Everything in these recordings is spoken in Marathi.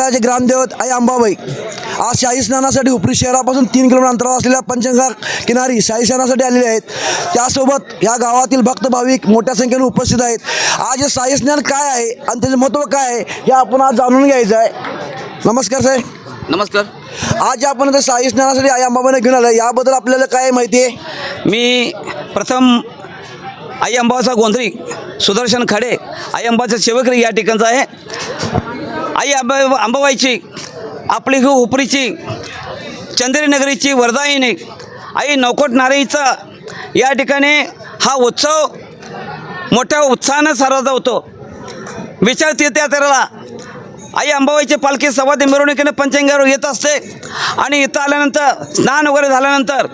माझे ग्रामदेवत आई अंबाबाई. आज शाही स्नानासाठी उपरी शहरापासून तीन किलोमीटर अंतरावर असलेल्या पंचगंगा किनारी शाही स्नानासाठी आलेले आहेत. त्यासोबत या गावातील भक्त भाविक मोठ्या संख्येने उपस्थित आहेत. आज हे शाही स्नान काय आहे आणि त्याचे महत्त्व काय आहे हे आपण आज जाणून घ्यायचं आहे. नमस्कार साहेब. नमस्कार. आज आपण इथे शाही स्नानासाठी आई अंबाबाईने घेऊन आलं याबद्दल आपल्याला काय माहिती आहे? मी प्रथम आई अंबाचा गोंधळी सुदर्शन खाडे आई अंबाचं सेवकरी या ठिकाणचं आहे. आई अंबा अंबाबाईची आपली ही उपरीची चंद्रनगरीची वरदायिनी आई नौकोट नारायणचा या ठिकाणी हा उत्सव मोठ्या उत्साहानं साजरा होतो. विचार तीर्थयात्रेला आई अंबाबाईची पालखी सवादी मिरवणुकीने पंचंगावर येत असते आणि इथं आल्यानंतर स्नान वगैरे झाल्यानंतर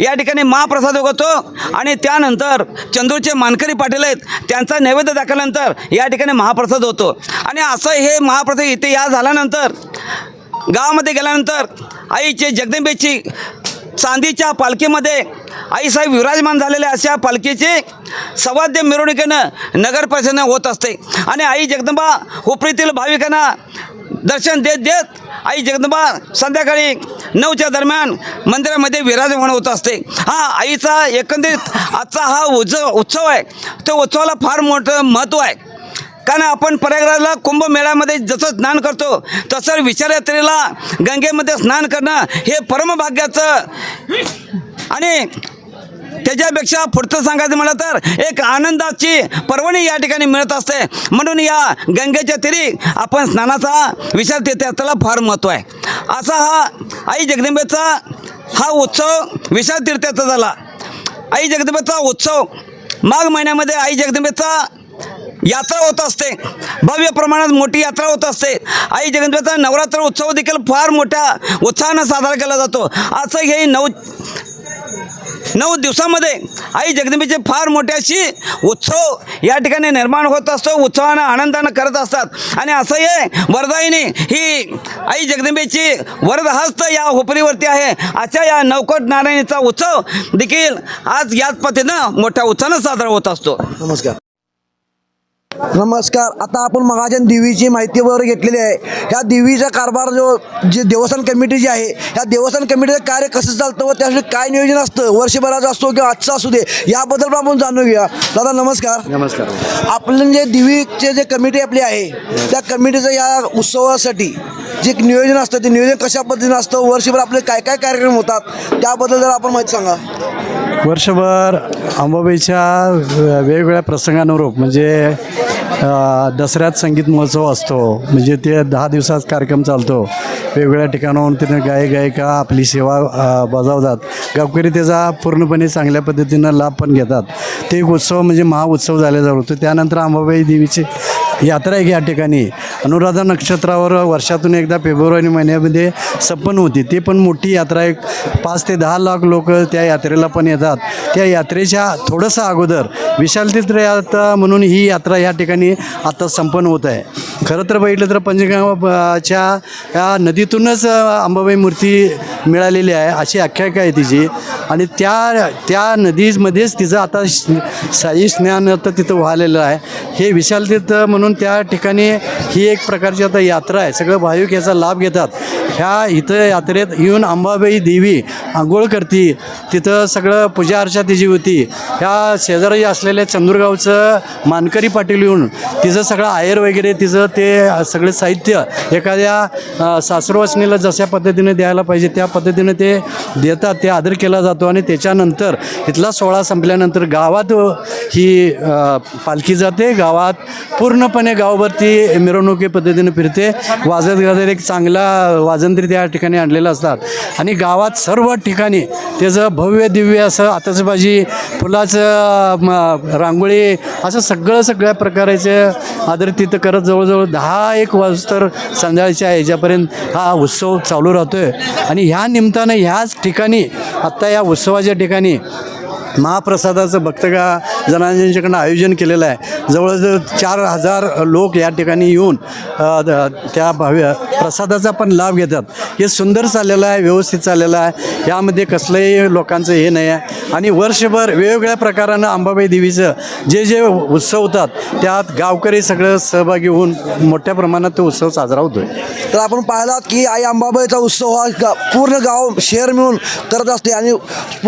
या ठिकाणी महाप्रसाद होतो आणि त्यानंतर चंदूरचे मानकरी पाटील आहेत त्यांचा नैवेद्य दाखवल्यानंतर या ठिकाणी महाप्रसाद होतो. आणि असं हे महाप्रसाद इथे या झाल्यानंतर गावामध्ये गेल्यानंतर आईचे जगदंबेची चांदीच्या पालखीमध्ये आईसाहेब विराजमान झालेल्या अशा पालखीचे सवाद्य मिरवणुकीनं नगर परिषदेनं होत असते. आणि आई जगदंबा उपरीतील भाविकांना दर्शन देत देत आई जगदंबा संध्याकाळी नऊच्या दरम्यान मंदिरामध्ये विराजमान होत असते. हा आईचा एकंदरीत आजचा हा उज उत्सव आहे. त्या उत्सवाला फार मोठं महत्त्व आहे. कारण आपण प्रयागराजला कुंभमेळ्यामध्ये जसं स्नान करतो तसं विचारयात्रेला गंगेमध्ये स्नान करणं हे परमभाग्याचं आणि त्याच्यापेक्षा पुढचं सांगायचं म्हटलं तर एक आनंदाची पर्वणी या ठिकाणी मिळत असते. म्हणून या गंगेच्या तिरी आपण स्नानाचा विचार देते त्याला फार महत्त्व आहे. असा हा आई जगदंबेचा हा उत्सव विशाल तीर्थाचा झाला. आई जगदंबेचा उत्सव माघ महिन्यामध्ये आई जगदंबेचा यात्रा होत असते. भव्य प्रमाणात मोठी यात्रा होत असते. आई जगदंबेचा नवरात्र उत्सव देखील फार मोठ्या उत्साहानं साजरा केला जातो. असं हे नऊ नऊ दिवसामध्ये आई जगदंबेचे फार मोठ्याशी अशी उत्सव या ठिकाणी निर्माण होत असतो उत्सवानं आनंदानं करत असतात. आणि असं आहे वरदायिनी ही आई जगदंबेची वरदहस्त या होपरीवरती आहे. अशा या नवकट नारायणीचा उत्सव देखील आज याच पद्धतीनं मोठ्या उत्साहानं साजरा होत असतो. नमस्कार. नमस्कार. आता आपण महाजन देवीची माहिती वगैरे घेतलेली आहे. ह्या देवीचा कारभार जो जे देवस्थान कमिटी जी आहे ह्या देवस्थान कमिटीचं कार्य कसं चालतं व त्यासाठी काय नियोजन असतं वर्षभराचं असतो किंवा आजचं असू दे याबद्दल पण आपण जाणून घेऊया. दादा नमस्कार. नमस्कार. आपलं जे देवीचे जे कमिटी आपली आहे त्या कमिटीचं या उत्सवासाठी जे नियोजन असतं ते नियोजन कशा पद्धतीनं असतं वर्षभर आपले काय काय कार्यक्रम होतात त्याबद्दल जर आपण माहिती सांगा. वर्षभर अंबाबाईच्या वेगवेगळ्या प्रसंगानुरूप म्हणजे दसऱ्यात संगीत महोत्सव असतो. म्हणजे ते दहा दिवसात कार्यक्रम चालतो. वेगवेगळ्या ठिकाणाहून तिथे गायक गायिका आपली सेवा बजावतात. गावकरी त्याचा पूर्णपणे चांगल्या पद्धतीनं लाभ पण घेतात. ते एक उत्सव म्हणजे महाउत्सव झाले जातो त्यानंतर अंबाबाई देवीची यात्रा एक या ठिकाणी. अनुराधा नक्षत्रावर वर्षातून एकदा फेब्रुवारी महिन्यामध्ये संपन्न होती. ती पण मोठी यात्रा एक पाच ते दहा लाख लोक त्या यात्रेला पण येतात. त्या यात्रेच्या थोडंसं अगोदर विशाल यात्रा म्हणून ही यात्रा या ठिकाणी आता संपन्न होत आहे. खरं तर बघितलं तर पंचगंगाच्या या नदीतूनच अंबाबाई मूर्ती मिळालेली आहे अशी आख्यायिका आहे तिची. आणि त्या त्या नदीमध्येच तिचं आता साई स्नान आता तिथं व्हालेलं आहे. हे विशाल तीर्थ म्हणून त्या ठिकाणी ही एक प्रकारची आता यात्रा आहे. सगळं भाविक याचा लाभ घेतात. ह्या इथं यात्रेत येऊन अंबाबाई देवी आंघोळ करती तिथं सगळं पूजा अर्चा तिची होती. ह्या शेजारी असलेल्या चंदूरगावचं मानकरी पाटील येऊन तिचं सगळं आयर वगैरे तिचं ते सगळं साहित्य एखाद्या अ, सासरवासनीला जशा पद्धतीने द्यायला पाहिजे त्या पद्धतीने ते देतात ते आदर केला जातो आणि त्याच्यानंतर इथला सोहळा संपल्यानंतर गावात ही पालखी जाते. गावात पूर्णपणे गावभरती मिरवणुकी पद्धतीने फिरते. वाजत गाजत एक चांगला वाजंत्री त्या ठिकाणी आणलेला असतात. आणि गावात सर्व ठिकाणी त्याचं भव्य दिव्य असं आतषबाजी फुलाचं म, रांगोळी असं सगळं सगळ्या प्रकाराचे आदर तिथं करत जवळजवळ दहा एक वाजतर संध्याकाळच्या ह्याच्यापर्यंत हा उत्सव चालू राहतो आहे आणि ह्या निमित्तानं ह्याच ठिकाणी आत्ता या उत्सवाच्या ठिकाणी महाप्रसादाचं भक्तगा जनांच्याकडनं आयोजन केलेलं आहे. जवळजवळ चार हजार लोक या ठिकाणी येऊन द- त्या भाव्य प्रसादाचा पण लाभ घेतात. हे सुंदर चाललेलं आहे व्यवस्थित चाललेलं आहे. यामध्ये कसलंही लोकांचं हे नाही आहे. आणि वर्षभर वेगवेगळ्या प्रकारानं अंबाबाई देवीचं जे जे उत्सव होतात त्यात गावकरी सगळं सहभागी होऊन मोठ्या प्रमाणात तो उत्सव साजरा होतो आहे तर आपण पाहिलात की आई अंबाबाईचा उत्सव हा पूर्ण गाव शहर मिळून करत असते आणि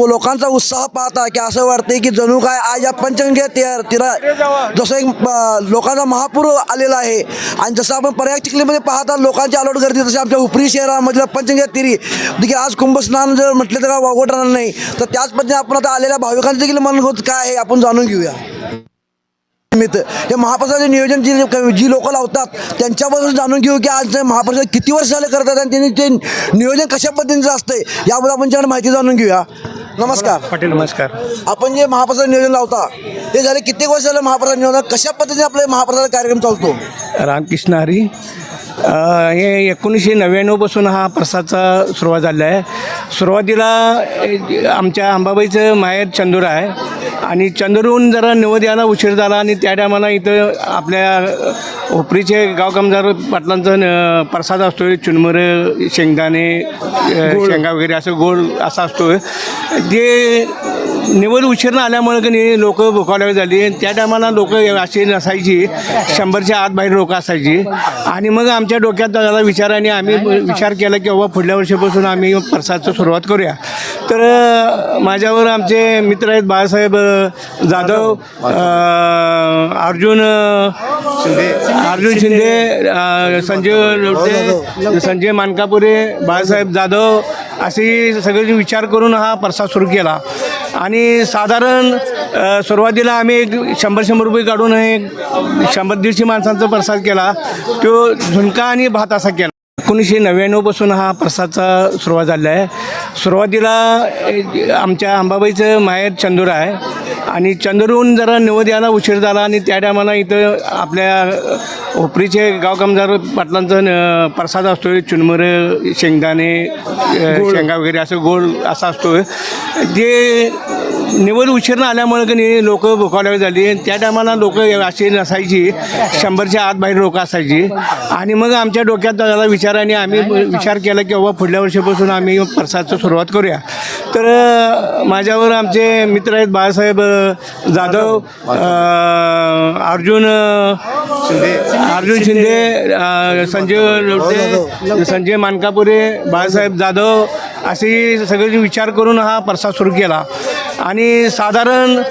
लोकांचा उत्साह पाहता की असं वाटते की जणू काय आज या पंचगंगे ते- तिरा जसं एक लोकांचा महापूर आलेला आहे. आणि जसं आपण पर्याय चिखलीमध्ये पाहता लोकांची आलोट गर्दी तशी आमच्या उपरी शहरामधल्या पंचगंगे तिरी देखील आज कुंभस्नान जर म्हटलं तर काय वावगट राहणार नाही. तर त्याच पद्धतीने आपण आता आलेल्या भाविकांचं देखील मन होत काय आहे आपण जाणून घेऊया. निमित्त हे महाप्रसादाचे नियोजन जी जी लोक लावतात त्यांच्यापासून जाणून घेऊ की आज ते महाप्रसाद किती वर्ष झाले करतात आणि त्यांनी ते नियोजन कशा पद्धतीचं असतंय याबद्दल आपण माहिती जाणून घेऊया. नमस्कार. पाटील नमस्कार. आपण जे महाप्रसाद नियोजन लावता हे झाले कित्येक वर्ष झालं महाप्रसाद नियोजन कशा पद्धतीने आपले महाप्रसाद कार्यक्रम चालतो? रामकृष्ण हरी हे एकोणीसशे नव्याण्णवपासून हा प्रसादचा सुरुवात झाला आहे. सुरुवातीला आमच्या अंबाबाईचं माहेर चंदूर आहे. आणि चंदूरहून जरा निवद यायला उशीर झाला आणि त्या टायमाला इथं आपल्या उपरीचे गाव कामदार पाटलांचा न- प्रसाद असतो चुनमुरं शेंगदाणे शेंगा वगैरे असं गोड असा असतो ते निवड उशीर आल्यामुळे की नाही लोक भुकावल्या झाली. त्या टायमाला लोक अशी नसायची. शंभरच्या आत बाहेर लोक असायची. आणि मग आमच्या डोक्यात झाला विचार आणि आम्ही विचार केला की बाबा पुढल्या वर्षापासून आम्ही प्रसादचं सुरुवात करूया. तर माझ्यावर आमचे मित्र आहेत बाळासाहेब जाधव अर्जुन अर्जुन शिंदे संजय लोटे संजय मानकापुरे बाळासाहेब जाधव असे सगळे विचार करून हा प्रसाद सुरू केला. आणि साधारण सुरुवातीला आम्ही एक शंभर शंभर रुपये काढून एक शंभर दीडशे माणसांचा प्रसाद केला. तो झुणका आणि भात असा केला. एकोणीसशे नव्याण्णवपासून हा प्रसादचा सुरुवात झाला आहे. सुरुवातीला आमच्या अंबाबाईचं माहेर चंदूर आहे. आणि चंदूरहून जरा निवद यायला उशीर झाला आणि त्या टायमाला इथं आपल्या उपरीचे गाव कामदार पाटलांचा न- प्रसाद असतो चुनमुरं शेंगदाणे शेंगा वगैरे असं गोड असा असतो ते निवड उशीर आल्यामुळे की नाही लोक भुकावल्या झाली. आणि त्या टायमाला लोक अशी नसायची शंभरच्या आत बाहेर लोक असायची. आणि मग आमच्या डोक्यात झाला विचार आणि आम्ही विचार केला की बाबा पुढल्या वर्षापासून आम्ही प्रसादचं सुरुवात करूया. तर माझ्यावर आमचे मित्र आहेत बाळासाहेब जाधव अर्जुन अर्जुन शिंदे. संजय लोटे संजय मानकापुरे बाळासाहेब जाधव असे सगळे विचार करून हा प्रसाद सुरू केला. आणि साधारण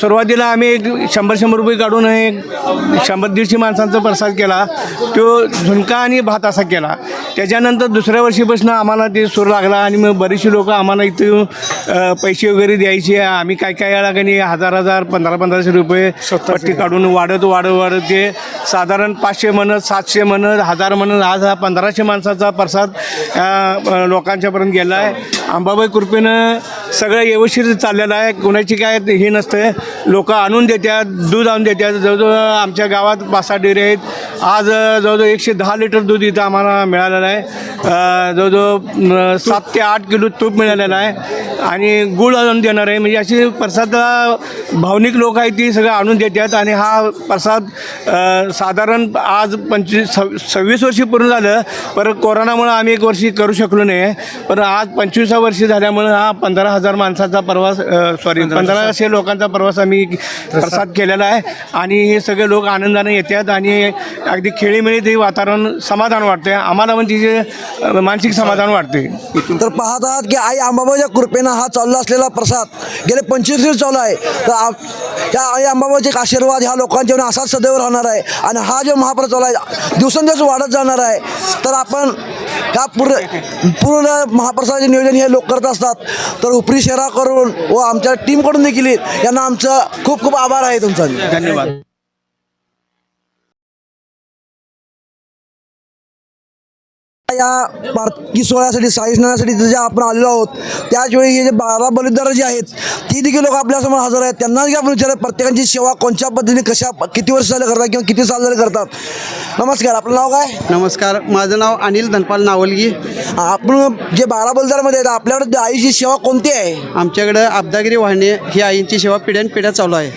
सुरुवातीला आम्ही एक शंभर शंभर रुपये काढून एक शंभर दीडशे माणसांचा प्रसाद केला. तो झुणका आणि भात असा केला. त्याच्यानंतर दुसऱ्या वर्षीपासून आम्हाला ते सूर लागला आणि मग बरीचशी लोक आम्हाला इथं पैसे वगैरे द्यायचे. आम्ही काय काय वेळा काही हजार हजार पंधरा पंधराशे रुपये पट्टी काढून वाढत वाढत वाढत ते साधारण पाचशे म्हणत सातशे म्हणत हजार म्हणत आज हा पंधराशे माणसाचा प्रसाद लोकांच्यापर्यंत गेला आहे अंबाबाई कृपेनं सगळं व्यवस्थित चाललेलं आहे. कोणाची काय हे नसतं लोक आणून देतात दूध आणून देतात. जवळजवळ आमच्या गावात पाच सहा डेअरी आहेत. आज जवळजवळ एकशे दहा लिटर दूध इथं आम्हाला मिळालेलं आहे. जवळजवळ सात ते आठ किलो तूप मिळालेलं आहे. आणि गुळ आणून देणार आहे. म्हणजे अशी प्रसादाला भावनिक लोक आहेत ती सगळं आणून देतात. आणि हा प्रसाद साधारण आज पंचवीस सव सव्वीस वर्षी पूर्ण झालं. पर कोरोनामुळं आम्ही एक वर्षी करू शकलो नाही. पण आज पंचवीसा वर्षी झाल्यामुळं हा पंधरा हजार माणसाचा प्रवास सॉरी पंधराशे लोकांचा प्रवास आम्ही प्रसाद केलेला आहे. आणि हे सगळे लोक आनंदाने येतात. आणि अगदी खेळीमेळी ते वातावरण समाधान वाटते आम्हाला पण तिचे मानसिक समाधान वाटते तर पाहत आहात की आई अंबाबाईच्या कृपेनं हा चालला असलेला प्रसाद. गेले पंचवीस दिवस चालू आहे. तर त्या आई अंबाबाईचे एक आशीर्वाद ह्या लोकांच्यावर असाच सदैव राहणार आहे. आणि हा जो महाप्रसाद चालू आहे दिवसेंदिवस वाढत जाणार आहे. तर आपण ह्या पूर्ण पूर्ण महाप्रसादाचे नियोजन हे लोक करत असतात. तर उपरी शहराकडून व आमच्या टीमकडून देखील यांना आमचं खूप खूप आभार आहे तुमचा. धन्यवाद. या पालखी सोहळ्यासाठी साई स्नानासाठी जे आपण आलेलो आहोत त्याचवेळी हे जे बारा बलिदार जे आहेत ती देखील लोक आपल्यासमोर हजर आहेत. त्यांना आपण विचारलं प्रत्येकांची सेवा कोणत्या पद्धतीने कशा किती वर्ष झाले करतात किंवा किती साल झाले करतात? नमस्कार आपलं नाव काय? नमस्कार माझं नाव अनिल धनपाल नावलगी. आपण जे बारा बलिदारमध्ये आहेत आपल्याकडे आईची सेवा कोणती आहे? आमच्याकडं आपदागिरी वाहने ही आईंची सेवा पिढ्यान पिढ्या चालू आहे.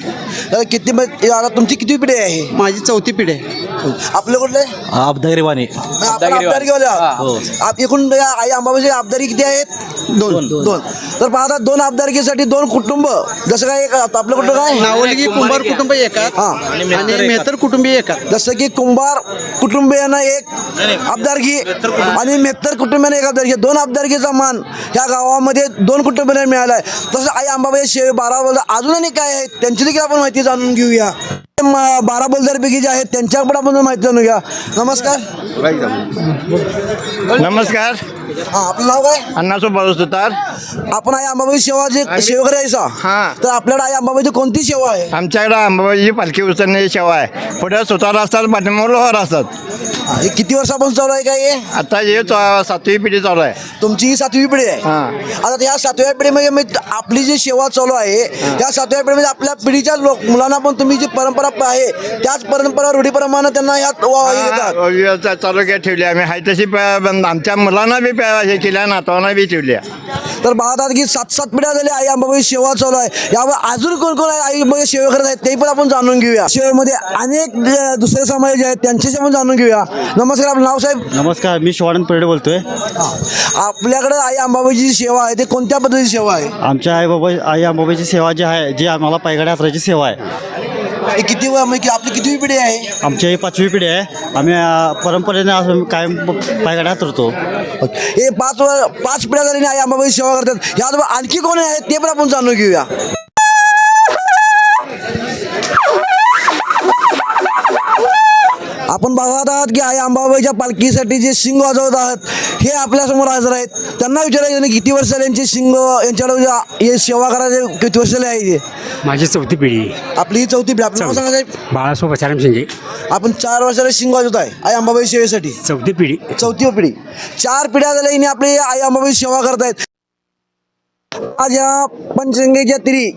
तर किती म्हणजे आता तुमची किती पिढी आहे माझी चौथी पिढी आहे. आपले कुठले? अब्दागिरी वाणी आपण आबदारी घेऊया आप- एकूण या आई अंबाबाची आबदारी किती आहेत? दोन. दोन. तर पाहता दोन आमदारकीसाठी दोन कुटुंब. जसं काय एक आपलं कुटुंब काय? नावलगी कुंभार कुटुंब एकात हा. आणि मेहतर कुटुंबीय एकात जसं की कुंभार कुटुंबियांना एक आमदारकी आणि मेहतर कुटुंबियांना एक आमदारकी दोन आमदारकीचा मान ह्या गावामध्ये दोन कुटुंबियांना मिळाला आहे तसं आई अंबाबाई शेवे बारा बोलदार अजूनही काय आहेत त्यांची देखील आपण माहिती जाणून घेऊया. बारा बोलदारपैकी जे आहेत त्यांच्याकडे आपण माहिती जाणून घ्या नमस्कार. नमस्कार. हा आपलं नाव काय? सुतार. आपण आई अंबाबाई सेवा जे सेवकरी आहे हा. तर आपल्याकडे आई अंबाबाईची कोणती सेवा आहे? आमच्याकडे अंबाबाईची पालखी उचलण्याची सेवा आहे. पुढे सुतार असतात पाठीमागे लोहार असतात. हा, हे किती वर्षापासून चालू आहे काय हे? आता हे च- सातवी पिढी चालू आहे. तुमची ही सातवी पिढी आहे? हा. आता या सातव्या पिढीमध्ये मी आपली जी सेवा चालू आहे या सातव्या पिढीमध्ये आपल्या पिढीच्या लोक मुलांना पण तुम्ही जी परंपरा आहे त्याच परंपरा रूढीप्रमाणे त्यांना यात वा- हे चालू काय ठेवली आम्ही हाय तशी प- आमच्या मुलांना बी प- हे केल्या नातवांना बी ठेवल्या तर पाहतात की सात सात पिढ्या झाल्या आई अंबाबाई सेवा चालू आहे. यावर अजून कोण कोण आहे? आई अंबाबाई सेवा करत आहेत ते पण आपण जाणून घेऊया. सेवेमध्ये अनेक दुसरे समाज जे आहेत त्यांच्याशी आपण जाणून घेऊया. नमस्कार आपलं नाव साहेब? नमस्कार मी शिवानंद पेरडे बोलतोय. आपल्याकडे आई अंबाबाईची जी सेवा आहे ते कोणत्या पद्धतीची सेवा आहे? आमच्या आई बाबा आई अंबाबाईची सेवा जी आहे जी आम्हाला पायगड्या यात्राची सेवा आहे. हे किती व- म्हणजे आपली किती पिढी आहे? आमची ही पाचवी पिढी आहे. आम्ही अ, परंपरेने असं कायम पायगड्या यात्रतो हे पाच वर पाच पिढ्या झाली आई अंबाबाई सेवा करतात. यात आणखी कोण आहेत ते पण आपण जाणून घेऊया. आपण बघत आहात की आई अंबाबाईच्या पालखीसाठी जे शिंग वाजवत आहात हे आपल्यासमोर हजर आहेत. त्यांना विचारायचं नाही किती वर्षाला यांचे शिंग यांच्याकडे जे- हे सेवा करायचे किती वर्षाला आहे ते. माझी चौथी पिढी. आपली ही चौथी पिढी आपलं नाव सांगा साहेब बाळासाहेब बचाराम शिंगे आपण चार वर्षाला शिंग वाजवत आहे आई अंबाबाई सेवेसाठी चौथी पिढी. चौथी पिढी. चार पिढ्या झाल्या हिने आपली आई अंबाबाई सेवा करतायत. आज या पंचगंगेच्या तिरी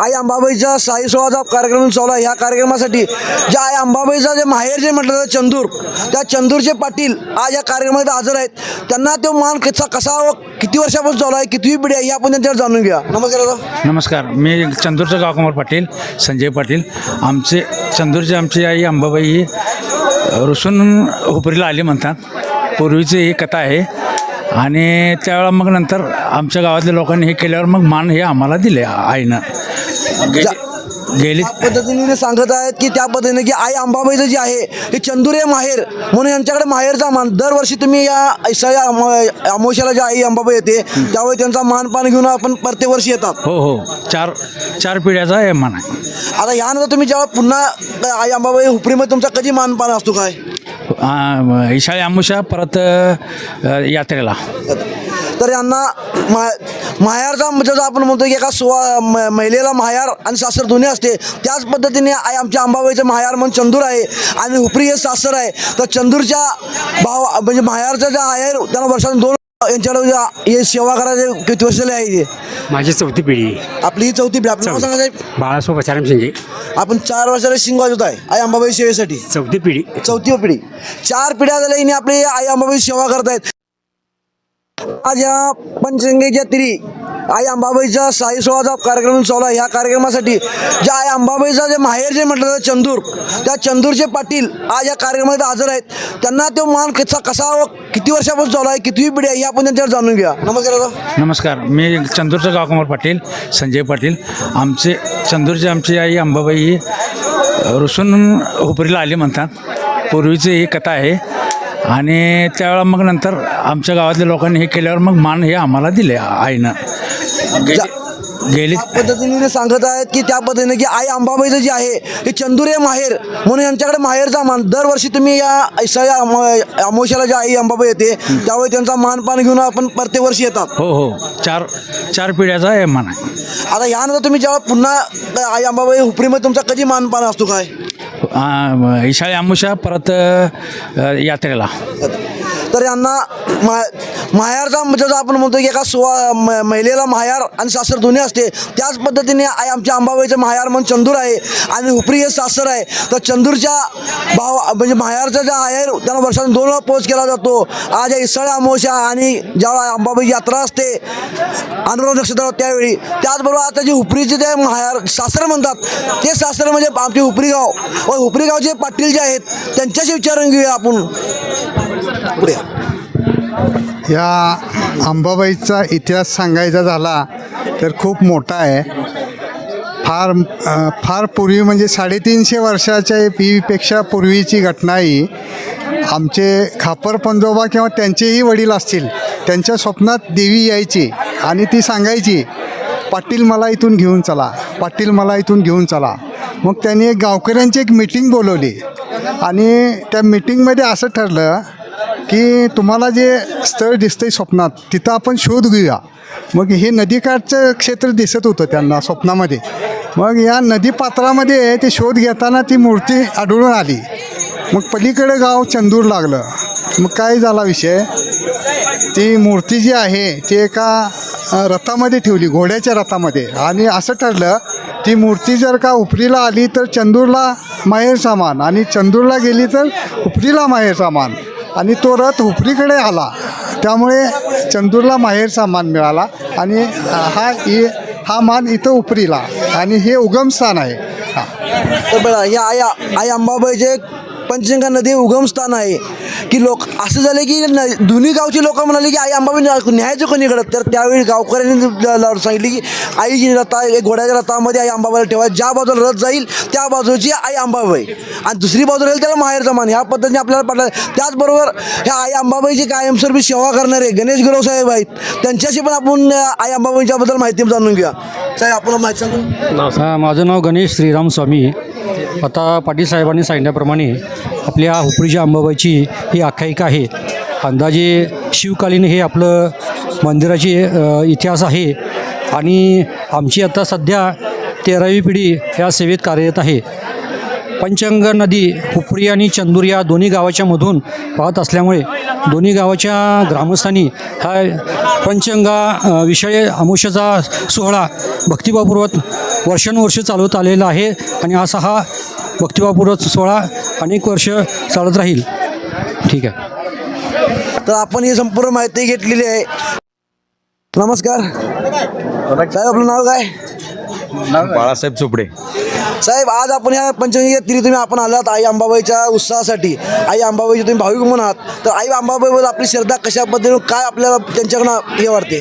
आई अंबाबाईचा साई सोहळाचा कार्यक्रम चालू आहे. ह्या कार्यक्रमासाठी ज्या आई अंबाबाईचा जे माहेर जे म्हटलं जातं चंदूर त्या चंदूरचे पाटील आज या कार्यक्रमात हजर आहेत. त्यांना तो मान कसा कसा व किती वर्षापासून चालू आहे किती पिढी आहे हे आपण त्यांच्यावर जाणून घ्या. नमस्कार दादा. नमस्कार मी चंदूरचा गावकुमार पाटील संजय पाटील. आमचे चंदूरचे आमची आई अंबाबाई ही रुसून हुपरीला आली म्हणतात. पूर्वीची ही कथा आहे. आणि त्यावेळा मग नंतर आमच्या गावातल्या लोकांनी हे केल्यावर मग मान हे आम्हाला दिले आईनं. गेली त्या पद्धतीने सांगत आहेत की त्या पद्धतीने की आई अंबाबाईचं जे आहे हे चंदुरे माहेर म्हणून यांच्याकडे माहेरचा मान दरवर्षी तुम्ही या सया अमोशाला ज्या आई अंबाबाई येते त्यावेळी त्यांचा मानपान घेऊन आपण प्रत्येक वर्षी येतात. हो हो. चार चार पिढ्याचा हे मान आहे. आता यानंतर तुम्ही जेव्हा पुन्हा आई अंबाबाई हुपरीमध्ये तुमचा कधी मानपान असतो काय? आ, आमुषा परत अ, यात्रेला. तर यांना मा माहेरचा जसं म्हणजे आपण म्हणतो की एका सुवा म- महिलेला माहेर आणि सासर दोन्ही असते त्याच पद्धतीने आई आमच्या अंबाबाईचं माहेर म्हणून चंदूर आहे आणि उपरी हे सासर आहे. तर चंदूरच्या भाव म्हणजे माहेरचा जे आहे त्यांना वर्षातून दोन यांच्याकडे हे सेवा करायचे किती वर्षाला आहे ते माझी चौथी पिढी. आपली ही चौथी पिढी. आपलं नाव सांगा साहेब. शिंगे आपण चार वर्षाला शिंग वाजवत आहे आई अंबाबाई सेवेसाठी. चौथी पिढी. चौथी पिढी. चार पिढ्या झाल्या हिने आपली आई अंबाबाई सेवा करतायत. आज या पंचगंगेच्या तिरी आई अंबाबाईचा साई सोहळाचा कार्यक्रम चालू आहे. ह्या कार्यक्रमासाठी ज्या आई अंबाबाईचा जे माहेर जे म्हटलं जातं चंदूर त्या चंदूरचे पाटील आज या कार्यक्रमात हजर आहेत. त्यांना तो मान कसा कसा व किती वर्षापासून चालू आहे कितीही पिढी आहे हे आपण त्यांच्यावर जाणून घ्या नमस्कार दादा. नमस्कार मी चंदूरचा गावकुमार पाटील संजय पाटील. आमचे चंदूरची आमची आई अंबाबाई ही रुसून हुपरीला आली म्हणतात. पूर्वीची ही कथा आहे. आणि त्यावेळा मग नंतर आमच्या गावातल्या लोकांनी हे केल्यावर मग मान हे आम्हाला दिले आईनं. गेली पद्धतीने सांगत आहेत की त्या पद्धतीने की आई अंबाबाईचं जे आहे हे चंदुरे माहेर म्हणून यांच्याकडे माहेरचा मान दरवर्षी तुम्ही या सया अमोशाला ज्या आई अंबाबाई येते त्यावेळी त्यांचा मानपान घेऊन आपण प्रत्येक वर्षी येतात. हो हो. चार चार पिढ्याचा हे मान आहे. आता यानंतर तुम्ही जेव्हा पुन्हा आई अंबाबाई हुपरीमध्ये तुमचा कधी मानपान असतो काय? आ, आमुषा परत अ, यात्रेला. तर यांना मा माहेरचा जसं आपण म्हणतो की एका सुवा म- महिलेला माहेर आणि सासर दोन्ही असते त्याच पद्धतीने आई आमच्या अंबाबाईचं माहेर म्हणून चंदूर आहे आणि हुपरी हे सासर आहे. तर चंदूरच्या भाव म्हणजे माहेरचा ज्या आहेर त्यांना वर्षातून दोन वेळा पोच केला जातो. आज या इसळ अमावस्या आणि ज्यावेळा अंबाबाई यात्रा असते अनुराग नक्षत्र त्यावेळी. त्याचबरोबर आता जे हुपरीचे जे माहेर सासर म्हणतात ते सासर म्हणजे आमचे उपरी गाव व हुपरी गावचे पाटील जे आहेत त्यांच्याशी विचारून घेऊया आपण. पुढे. या. अंबाबाईचा इतिहास सांगायचा झाला तर खूप मोठा आहे. फार फार पूर्वी म्हणजे साडेतीनशे वर्षाच्या पीपेक्षा पूर्वीची घटना ही. आमचे खापर पंजोबा किंवा त्यांचेही वडील असतील त्यांच्या स्वप्नात देवी यायची आणि ती सांगायची पाटील मला इथून घेऊन चला पाटील मला इथून घेऊन चला. मग त्यांनी एक गावकऱ्यांची एक मिटिंग बोलवली. आणि त्या मिटिंगमध्ये असं ठरलं की तुम्हाला जे स्थळ दिसतंय स्वप्नात तिथं आपण शोध घेऊया. मग हे नदीकाठचं क्षेत्र दिसत होतं त्यांना स्वप्नामध्ये. मग या नदीपात्रामध्ये ते शोध घेताना ती मूर्ती आढळून आली. मग पलीकडे गाव चंदूर लागलं. मग काय झाला विषय? ती मूर्ती जी आहे ती एका रथामध्ये ठेवली घोड्याच्या रथामध्ये. आणि असं ठरलं ती मूर्ती जर का उपरीला आली तर चंदूरला माहेर सामान. आणि चंदूरला गेली तर उपरीला माहेर सामान. आणि तो रथ उपरीकडे आला. त्यामुळे चंदूरला माहेरचा मान मिळाला आणि हा इ- हा मान इथं उपरीला आणि हे उगमस्थान आहे. हा. तर बघा या आई आई अंबाबाईचे पंचगंगा नदी उगमस्थान आहे. की लोक असं झालं की न दोन्ही गावची लोक म्हणाले की आई अंबाबाई न्यायचं कोणीकडं तर त्यावेळी गावकऱ्यांनी सांगितली की आई जी रथा एक घोड्याच्या रथामध्ये आई अंबाबाईला ठेवा. ज्या बाजूला रथ जाईल त्या बाजूची आई अंबाबाई आणि दुसरी बाजू राहील त्याला माहेर जमान. ह्या पद्धतीने आपल्याला पडलं त्याचबरोबर ह्या आई अंबाबाईची कायमस्वरूपी सेवा करणारे गणेश गुरव साहेब आहेत त्यांच्याशी पण आपण आई अंबाबाईच्याबद्दल माहिती जाणून घेऊया. साहेब आपण माहिती सांगू. हा, माझं नाव गणेश श्रीराम स्वामी. आता पाटील साहेबांनी सांगितल्याप्रमाणे आपल्या हुपरीच्या अंबाबाईची ही आख्यायिका आहे. अंदाजे शिवकालीन हे आपलं मंदिराची इतिहास आहे. आणि आमची आता सध्या तेरावी पिढी या सेवेत कार्यरत आहे. पंचंग नदी हुपरी आणि चंदूर या दोन्ही गावाच्या मधून वाहत असल्यामुळे दोन्ही गावाच्या ग्रामस्थांनी हा पंचंगा विषय अमुष्याचा सोहळा भक्तिभावपूर्वक वर्षानुवर्ष चालवत आलेला आहे. आणि असा हा भक्तिभावपूर्वक सोहळा अनेक वर्ष चालत राहील. ठीक आहे. तर आपण ही संपूर्ण माहिती घेतलेली आहे. नमस्कार. साहेब आपलं नाव काय? बाळासाहेब चोपडे. साहेब आज आपण ह्या पंचगंगा तिरी तुम्ही आपण आलात आई अंबाबाईच्या उत्साहासाठी. आई अंबाबाईचे तुम्ही भाविक म्हणून आहात. तर आई अंबाबाईबद्दल आपली श्रद्धा कशा पद्धतीने काय आपल्याला त्यांच्याकडनं हे वाटते?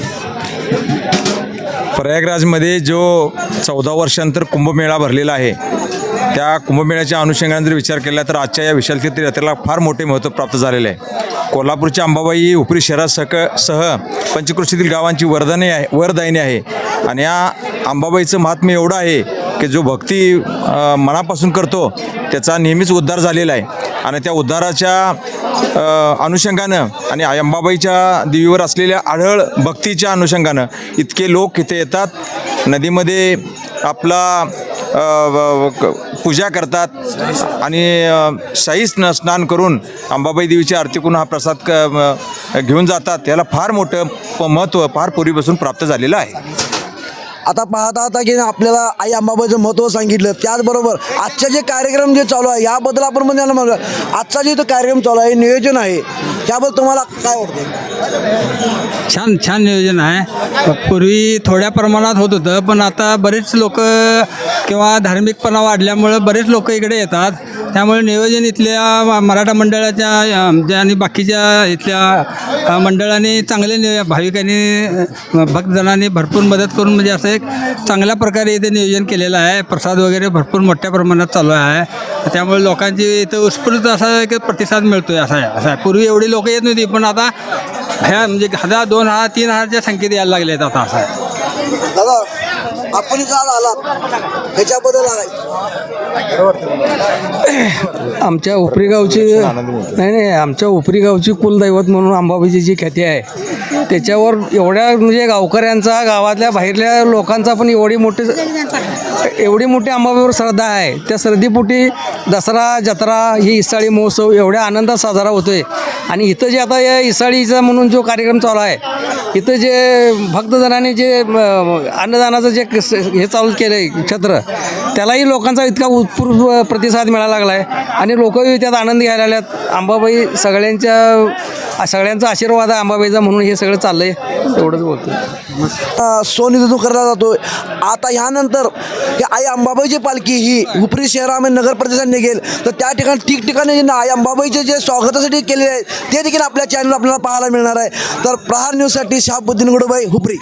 प्रयागराजमध्ये जो चौदा वर्षांतर कुंभमेळा भरलेला आहे त्या कुंभमेळ्याच्या अनुषंगाने जर विचार केला तर आजच्या या विशाल तीर्थ यात्रेला फार मोठे महत्त्व प्राप्त झालेले आहे. कोल्हापूरच्या अंबाबाई उपरी शहरासक सह पंचकृषीतील गावांची वरदाने आहे वरदायिनी आहे. आणि या अंबाबाईचं महात्म्य एवढं आहे की जो भक्ती मनापासून करतो त्याचा नेहमीच उद्धार झालेला आहे. आणि त्या उद्धाराच्या अनुषंगानं आणि अंबाबाईच्या देवीवर असलेल्या आढळ भक्तीच्या अनुषंगानं इतके लोक इथे येतात. नदीमध्ये आपला पूजा करतात आणि शाही स्न स्नान करून अंबाबाई देवीची आरती करून हा प्रसाद क घेऊन जातात. याला फार मोठं प- महत्त्व फार पूर्वीपासून प्राप्त झालेलं आहे. आता पाहता आता की आपल्याला आई अंबाबाईचं महत्त्व सांगितलं. त्याचबरोबर आजचे जे कार्यक्रम जे चालू आहे याबद्दल आपण म्हणजे म्हणलं. आजचा जे तो कार्यक्रम चालू आहे नियोजन आहे त्याबद्दल तुम्हाला काय वाटतं छान छान नियोजन आहे. पूर्वी थोड्या प्रमाणात होत होतं पण आता बरेच लोक किंवा धार्मिकपणा वाढल्यामुळं बरेच लोक इकडे येतात. त्यामुळे नियोजन इथल्या म- मराठा मंडळाच्या ज्या आणि बाकीच्या इथल्या मंडळाने चांगले नि भाविकांनी भक्तजनांनी भरपूर मदत करून म्हणजे असं एक चांगल्या प्रकारे इथे नियोजन केलेलं आहे. प्रसाद वगैरे भरपूर मोठ्या प्रमाणात चालू आहे. त्यामुळे लोकांची इथं उत्स्फूर्त असा एक प्रतिसाद मिळतो आहे असा आहे असं आहे. पूर्वी एवढी लोक येत नव्हती पण आता ह्या म्हणजे हजार दोन हजार तीन हजारच्या संख्येत यायला लागले आहेत आता असं आहे. दादा आपण इथं आलात ह्याच्याबद्दल आमच्या उपरी गावची नाही नाही आमच्या उपरी गावची कुलदैवत म्हणून अंबाबाईची जी ख्याती आहे त्याच्यावर एवढ्या म्हणजे गावकऱ्यांचा गावातल्या बाहेरल्या लोकांचा पण एवढी मोठी एवढी मोठी अंबाबाईवर श्रद्धा आहे. त्या श्रद्धेपोटी दसरा जत्रा ही इसाळी महोत्सव एवढ्या आनंदात साजरा होतोय. आणि इथं जे आता या इसाळीचा म्हणून जो कार्यक्रम चालू आहे इथं जे भक्तजनाने जे अन्नदानाचं जे स हे चालू केलं आहे छत्र त्यालाही लोकांचा इतका उत्स्फूर्त प्रतिसाद मिळायला लागला आहे आणि लोकही त्यात आनंद घ्यायला लागल्यात. अंबाबाई सगळ्यांच्या सगळ्यांचा आशीर्वाद आहे अंबाबाईचा म्हणून हे सगळं चाललं आहे एवढंच बोलतो अ, सोनिधून करला जातो. आता ह्यानंतर ही आई अंबाबाईची पालखी ही हुपरी शहरामध्ये नगर प्रदेशात निघेल. तर त्या ठिकाणी ठिकठिकाणी जे आई अंबाबाईचे जे स्वागतासाठी केलेले आहे ते देखील आपल्या चॅनल आपल्याला पाहायला मिळणार आहे. तर प्रहार न्यूजसाठी शाहबुद्दीन गुडबाई हुपरी.